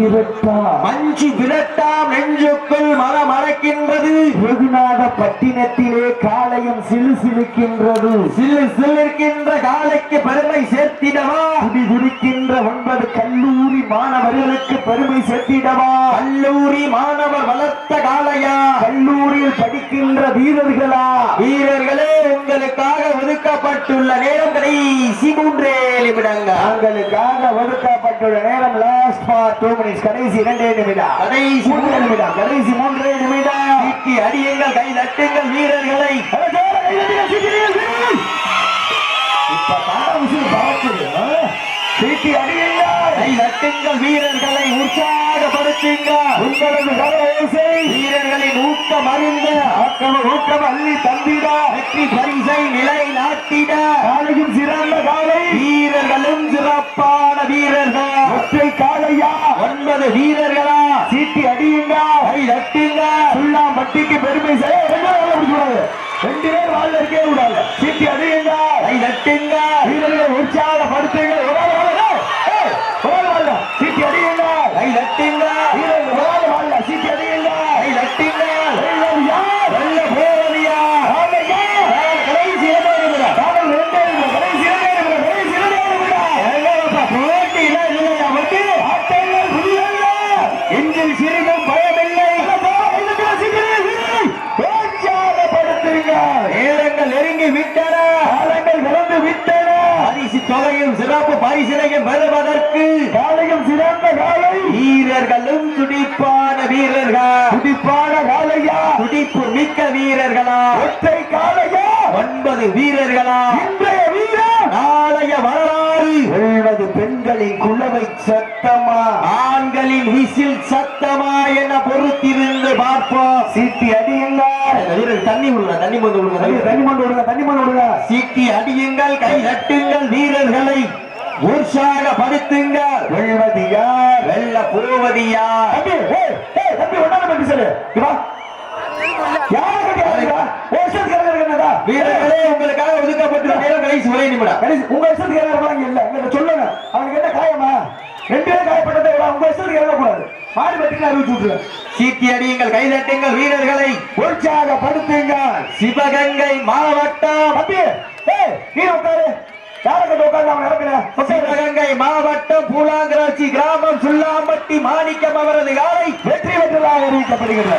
விரட்டா மஞ்சு விரட்டாம் நெஞ்சுக்குள் மரம் மறக்கின்றது. ரகுநாத பட்டினத்திலே காளையம் சிலு சிலுக்கின்றது. சில்லு சில்லிருக்கின்ற காலைக்கு பெருமை சேர்த்திடவா? துடி துடிக்கின்ற ஒன்பது கல்லூரி மாணவர்களுக்கு பெருமை சேர்த்திடவா? கல்லூரி மாணவர் வளர்த்த காளையா? கல்லூரியில் படிக்கின்ற வீரர்களா? ஒதுக்கப்பட்டுள்ள நேரம் கடைசி மூன்றே நிமிடங்கள் தாங்களுக்காக ஒதுக்கப்பட்டுள்ள நேரம் லாஸ்ட் ஃபார் டூ மினிட்ஸ் கடைசி இரண்டே நிமிடம். கடைசி மூன்றே நிமிடம் கடைசி மூன்றே நிமிடம். சீட்டி அடியுங்கள் கை தட்டுங்கள் வீரர்களை. இப்ப உசுறு பறக்குது, ஆ? சீட்டி அடியுங்கள். கை தட்டுங்கள் வீரர்களை உற்சாகப்படுத்துங்கள். உங்களது கரவேசை வீரர்களின் ஊக்கம் அறிந்த. ஆக்கம ஊக்கம் அள்ளி தந்திட. வெற்றி பரிசை நிலை நாட்டிட காலையும் சிறந்த காலை வீரர்களும் சிறப்பான வீரர்கள்? ஒற்றை காலையா ஒன்பது வீரர்களா? சீட்டி அடியுங்க. கை தட்டுங்க. சுண்ணாம்பட்டிக்கு பெருமை செய்ய ரெண்டு பேர் வாழ்ல இருக்கே கூடாது சீட்டி அடியுங்க. கை தட்டுங்க. வீரர்களை விட்டன. காலங்கள் கடந்து விட்டன. பரிசு தொகையும் சிறப்பு பரிசினையும் பெறுவதற்கு காலையும் சிறந்த காலை வீரர்களும் துடிப்பான வீரர்கள்? துடிப்பான காலையா துடிப்பு மிக்க வீரர்களா? ஒற்றை காலையா ஒன்பது வீரர்களா? இன்றைய வீரர்? நாளைய வரலாறு. எழுபது பெண்களின் குலவை சத்தமா? ஆண்களின் விசில் சத்தமா என பொறுத்திருந்து பார்ப்போம். சீட்டி அடியுங்க வீரர்கள் தண்ணி விடுங்க தண்ணி மந்து விடுங்க தண்ணி மண்டு விடுங்க தண்ணி மண்டு விடுங்க சீட்டி அடியுங்கள் கை தட்டுங்கள் வீரர்களை உற்சாகப்படுத்துங்கள். எழுபது யார் வெல்ல போவது யார் தம்பி ஏய் ஏய் தம்பி ஒன்னால பத்தி சொல்லு. வா. யாரை கட்டி அடிக்கிறா ஓ இஷ்டத்துக்கு இறங்க என்னடா வீரர்களே உங்களுக்காக ஒதுக்கப்பட்டுள்ள நேரம் கடைசி ஒரே நிமிடம் கடைசி உங்க இஷ்டத்துக்கு இல்ல. சொல்லுங்க. அவனுக்கு என்ன காயமா? ரெண்டு பேரும் காயப்பட்டதை விட உங்க இஷ்டத்துக்கு இறங்க கூடாது மாடு பட்டிக்கு அறிவிச்சு விட்டுருவேன் சீட்டி அடியுங்கள் கை தட்டுங்கள் வீரர்களை. உற்சாகப்படுத்துங்க சிவகங்கை மாவட்டம். தம்பி ஏய் நீ உட்காரு. சிவகங்கை மாவட்டம் பூலாங்கராட்சி கிராமம் சுல்லாம்பட்டி மாணிக்கம் அவரது காலை வெற்றி பெற்றதாக அறிவிக்கப்படுகிறது.